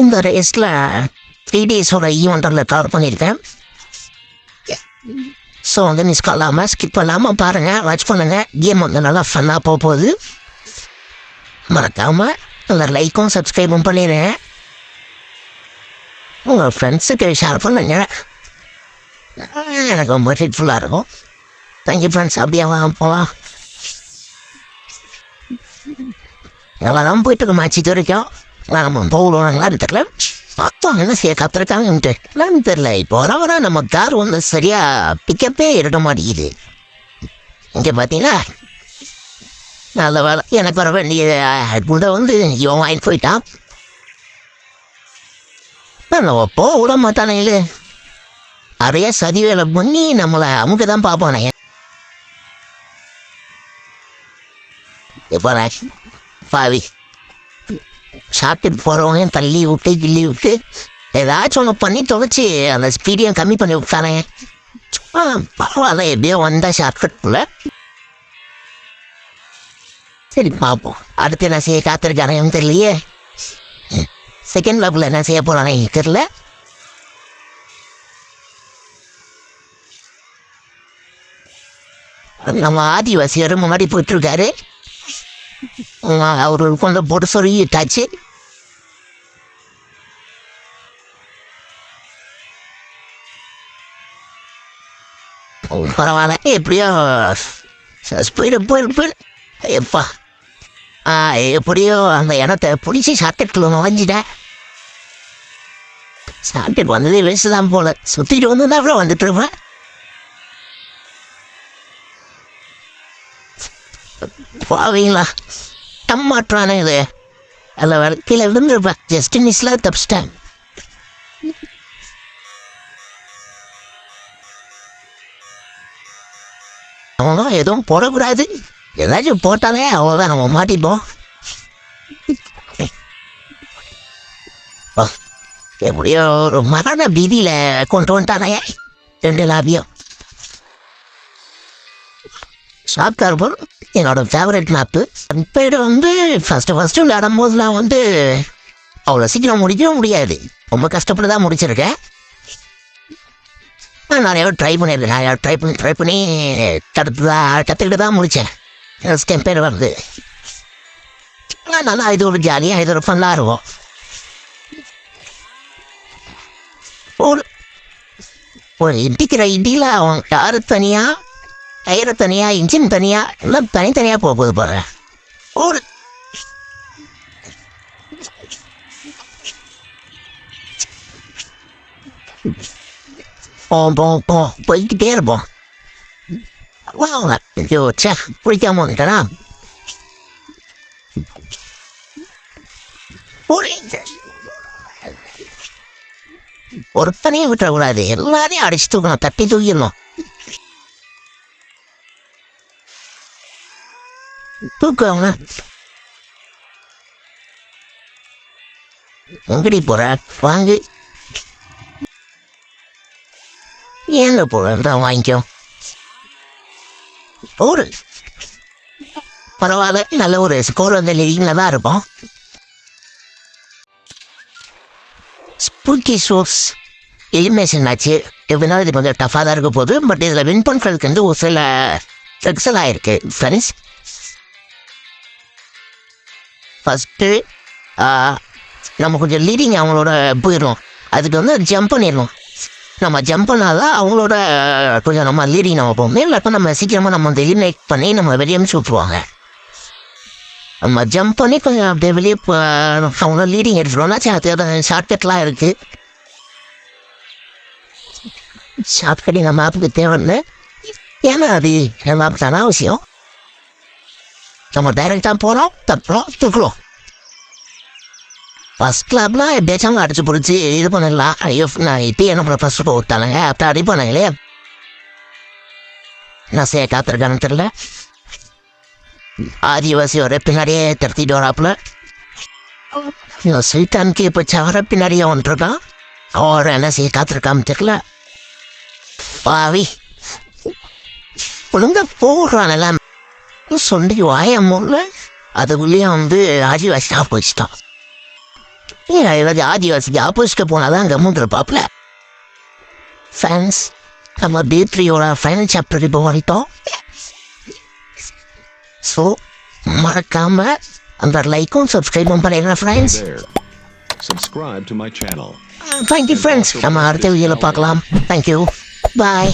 இந்த ரேஸில் த்ரீ டேஸோட ஈவெண்ட்டில் கவர் பண்ணியிருக்கேன். ஸோ வந்து மிஸ் கல்லாமல் ஸ்கிப் பண்ணாமல் பாருங்கள் வாட்ச் பண்ணுங்கள் கேம் வந்து நல்லா ஃபன்னாக போக போகுது. மறக்காமல் நல்லா லைக்கும் சப்ஸ்கிரைபும் பண்ணிடுங்க உங்கள் ஃப்ரெண்ட்ஸுக்கு ஷேர் பண்ணுங்க. எனக்கு ரொம்ப ஹெல்ப்ஃபுல்லாக இருக்கும். தேங்க்யூ ஃப்ரெண்ட்ஸ் அப்படியே வாங்க போகலாம் எல்லாம் போயிட்டு இருக்க மேட்ச் இது வரைக்கும்? நம்ம போகணும்னாங்களான்னு தெரியல பார்த்தோம் என்ன செய்ய கத்துருக்காங்கன்ட்டு என்னன்னு தெரில இப்போ வர வர நம்ம கார் வந்து சரியாக பிக்கப்பே இருக்க மாட்டேங்குது. இங்கே பார்த்தீங்களா? நல்ல வேலை. எனக்கு வர வேண்டிய கூட வந்து இவன் வாங்கிட்டு போயிட்டான். நம்ம போக விட மாட்டானே நிறைய சதி வேலை பண்ணி நம்மளை அமுக்க தான் பார்ப்பானே. இப்போ பாவி. சாப்பிட்டு போகிறவங்க தள்ளி விட்டு கிள்ளி விட்டு ஏதாச்சும் ஒன்று பண்ணி துவைச்சி அந்த ஸ்பீடையும் கம்மி பண்ணி விட்டானே? சும்மா பரவாயில்ல எப்படியோ வந்தால் ஷார்ட்கட்டில் சரி பார்ப்போம் அடுத்து என்ன செய்ய காத்திருக்கானேன்னு தெரியலையே. செகண்ட் லெவலில் என்ன செய்ய போகிறானே தெரியல. நம்ம ஆதிவாசியர் முன்னாடி போயிட்டுருக்காரு அவர் கொஞ்சம் போட்டு சொல்லிட்டாச்சு பரவாயில்ல. எப்படியோ ஸ்பீடு போயிடு எப்பா. ஆ எப்படியோ அந்த இடத்த பிடிச்சி சாக்கெட்டில் நுழைஞ்சிட்டேன் சாக்கெட் வந்ததே வேஸ்ட் தான் போல. சுற்றிட்டு வந்து அப்புறம் வந்துட்டு இருப்பேன் போவீங்களா? டம்மாட்டுறானே இது. அதில் வர கீழே விழுந்துருப்பேன் ஜஸ்ட் மிஸ்ல தப்பிச்சிட்டேன் அவங்க எதுவும் போடக்கூடாது. ஏதாச்சும் போட்டாலே அவ்வளோதான் நம்ம மாட்டிப்போம். எப்படியோ ஒரு மரண பீதியில் கொண்டு வந்துட்டானே. ரெண்டு லாபியம். சாப்டார்பர் என்னோட ஃபேவரட் மேப்பு பேர் வந்து ஃபஸ்ட்டு ஃபஸ்ட்டு விளையாடும் போதெல்லாம் வந்து அவ்வளோ சீக்கிரம் முடிக்கவே முடியாது. ரொம்ப கஷ்டப்பட்டு தான் முடிச்சிருக்கேன். நான் நிறைய ட்ரை பண்ணியிருக்கேன் நிறையா ட்ரை பண்ணி ட்ரை பண்ணி தடுத்து தான் கற்றுக்கிட்டு தான் முடித்தேன் ஸ்டெம் பேர் வருது. ஆனால் நல்லா இது ஒரு ஜாலியாக இது ஒரு ஃபன்னாக இருக்கும். ஒரு ஒரு இடிக்கிற இடியில் அவன் யாரு தனியாக டயரு தனியாக இன்ஜின் தனியாக எல்லாம் தனித்தனியாக போக போகுது பாரு. ஒரு போம் போம் போம் போய்கிட்டே இருப்போம். வாங்க. ஐயோ சே பிடிக்காம வந்துட்டா ஒருத்தனையும் விட்டுறக்கூடாது. எல்லாரையும் அடிச்சு தூக்கணும். தட்டி தூக்கிடணும். தூக்குவாங்க எங்கடி போற வாங்கு ஏங்க போற வாங்கிக்கோ ஒரு பரவாயில்ல நல்ல ஒரு ஸ்கோர் வந்து லீடிங்கில் தான் இருப்போம் ஸ்பூக்கி ஷோஸ் எலிமினேஷன் ஆச்சு எப்படின்னா இது கொஞ்சம் டஃபாக தான் இருக்க போகுது பட் இதில் வின் பண்ணுறதுக்கு வந்து ஒரு சில எக்ஸல் ஆகிருக்கு ஃப்ரெண்ட்ஸ் ஃபஸ்ட்டு நம்ம கொஞ்சம் லீடிங் அவங்களோட போயிடும் அதுக்கு வந்து ஜம்ப் பண்ணிடணும். நம்ம ஜம்ப் பண்ணாதான் அவங்களோட கொஞ்சம் நம்ம லீடிங் நம்ம போகணும். இல்லாட்டா நம்ம சீக்கிரமாக நம்ம எலிமினேட் பண்ணி நம்ம வெளியே அனுப்பிச்சு விட்ருவாங்க நம்ம ஜம்ப் பண்ணி கொஞ்சம் அப்படியே வெளியே அவங்கள லீடிங் எடுத்துருவோம்னா அது ஷார்ட்கட்லாம் இருக்குது ஷார்ட்கட் நம்ம ஆப்புக்கு தேவைன்னு. ஏன்னா அது நம்ம மேப் தானே அவசியம் நம்ம டைரெக்டாக போகிறோம் தப்புறோம் தூக்குறோம் ஃபஸ்ட் கிளப்லாம் எப்படியாச்சும் அடிச்சு பிடிச்சி இது பண்ணிடலாம் ஐயோ நான் இப்போ என்ன பண்ண ஃபஸ்ட் போட்டானுங்க அப்போ அடி பண்ணாங்களே நான் சே காத்திருக்கானு தெரில ஆதிவாசி வர பின்னாடியே திருத்திட்டு வராப்புல சைத்தானுக்கு இப்போ சவர பின்னாடியே வந்துருக்கான் அவர் என்ன செய்ய காத்திருக்கான்னு தெரியல பாவி ஒழுங்கா போடுறான் எல்லாம் சொண்டி வாய முல்ல அதுக்குள்ளேயே வந்து ஆதிவாசி போச்சுட்டான் ஏன் ஏதாவது ஆதிவாசிக்கு ஆப்போசிட்டு போனால் தான் கம்முன்னு இருப்பாப்புல ஃப்ரெண்ட்ஸ் நம்ம பீட்ரியோட ஃபைனல் சாப்டர் இப்போ வந்துட்டோம். ஸோ மறக்காம அந்த லைக்கும் சப்ஸ்கிரைபும் பண்ணிடுங்க friends. Subscribe to my channel. Thank you friends நம்ம அடுத்த வீடியோவில் பார்க்கலாம். Thank you bye